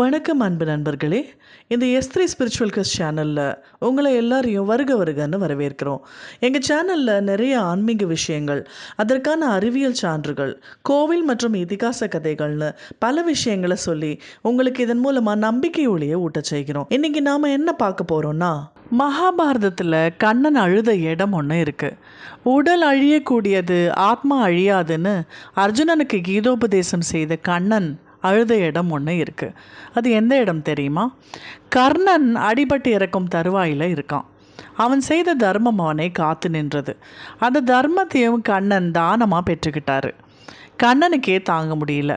வணக்கம் அன்பு நண்பர்களே. இந்த எஸ்திரி ஸ்பிரிச்சுவல் கஸ் சேனலில் உங்களை எல்லாரையும் வருக வருகன்னு வரவேற்கிறோம். எங்கள் சேனலில் நிறைய ஆன்மீக விஷயங்கள் அதற்கான அறிவியல் சான்றுகள் கோவில் மற்றும் இதிகாச கதைகள்னு பல விஷயங்களை சொல்லி உங்களுக்கு இதன் மூலமாக நம்பிக்கை ஒளியை ஊட்டச் செய்கிறோம். இன்றைக்கி நாம் என்ன பார்க்க போகிறோம்னா மகாபாரதத்தில் கண்ணன் அழுத இடம் ஒன்று இருக்குது உடல் அழியக்கூடியது ஆத்மா அழியாதுன்னு அர்ஜுனனுக்கு கீதோபதேசம் செய்த கண்ணன் அழுத இடம் ஒன்று இருக்குது அது எந்த இடம் தெரியுமா? கர்ணன் அடிபட்டு இறக்கும் தருவாயில் இருக்கான். அவன் செய்த தர்மம் அவனை காத்து நின்றது. அந்த தர்மத்தையும் கண்ணன் தானமாக பெற்றுக்கிட்டாரு. கண்ணனுக்கே தாங்க முடியல.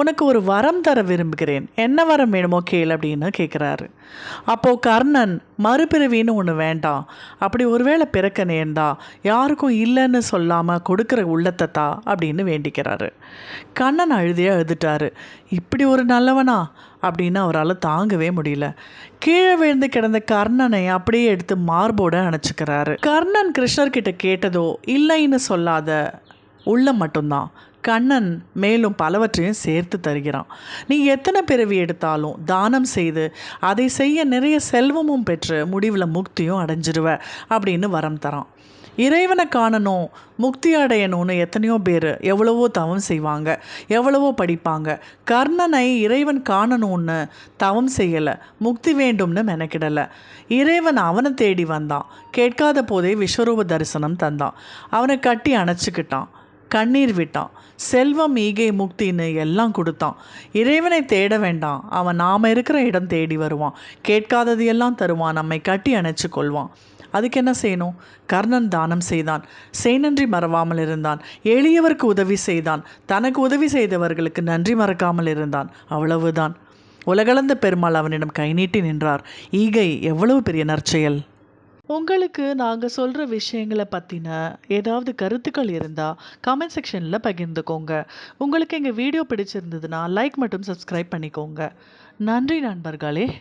உனக்கு ஒரு வரம் தர விரும்புகிறேன். என்ன வரம் வேணுமோ கேள் அப்படின்னு கேட்குறாரு அப்போது கர்ணன் மறுபிறவின்னு ஒன்று வேண்டாம் அப்படி ஒருவேளை பிறக்க நேர்ந்தா யாருக்கும் இல்லைன்னு சொல்லாமல் கொடுக்குற உள்ளத்தை தா அப்படின்னு வேண்டிக்கிறாரு. கண்ணன் அழுதே அழுதுட்டாரு இப்படி ஒரு நல்லவனா? அப்படின்னு அவரால் தாங்கவே முடியல. கீழே விழுந்து கிடந்த கர்ணனை அப்படியே எடுத்து மார்போட அணைச்சிக்கிறாரு. கர்ணன் கிருஷ்ணர்கிட்ட கேட்டதோ இல்லைன்னு சொல்லாத உள்ளம் மட்டும்தான். கண்ணன் மேலும் பலவற்றையும் சேர்த்து தருகிறான். நீ எத்தனை பிறவி எடுத்தாலும் தானம் செய்து அதை செய்ய நிறைய செல்வமும் பெற்று முடிவில் முக்தியும் அடைஞ்சிருவ அப்படின்னு வரம் தரான். இறைவனை காணணும் முக்தி அடையணும்னு எத்தனையோ பேர் எவ்வளவோ தவம் செய்வாங்க எவ்வளவோ படிப்பாங்க. கர்ணனை இறைவன் காணணும்னு தவம் செய்யலை முக்தி வேண்டும்னு மெனக்கிடலை. இறைவன் அவனை தேடி வந்தான். கேட்காத போதே விஸ்வரூப தரிசனம் தந்தான். அவனை கட்டி அணைச்சிக்கிட்டான். கண்ணீர் விட்டான். செல்வம் ஈகை முக்தின்னு எல்லாம் கொடுத்தான். இறைவனை தேட வேண்டாம். அவன் நாம் இருக்கிற இடம் தேடி வருவான். கேட்காதது எல்லாம் தருவான். நம்மை கட்டி அணைச்சு கொள்வான். அதுக்கு என்ன செய்யணும்? கர்ணன் தானம் செய்தான். செய்நன்றி மறவாமல் இருந்தான். எளியவருக்கு உதவி செய்தான். தனக்கு உதவி செய்தவர்களுக்கு நன்றி மறக்காமல் இருந்தான். அவ்வளவுதான். உலகளந்த பெருமாள் அவனிடம் கை நீட்டி நின்றார். ஈகை எவ்வளவு பெரிய நற்செயல். உங்களுக்கு நாங்கள் சொல்கிற விஷயங்களை பற்றின ஏதாவது கருத்துக்கள் இருந்தால் கமெண்ட் செக்ஷனில் பகிர்ந்துக்கோங்க. உங்களுக்கு எங்கள் வீடியோ பிடிச்சிருந்ததுன்னா லைக் மட்டும் சப்ஸ்கிரைப் பண்ணிக்கோங்க. நன்றி நண்பர்களே.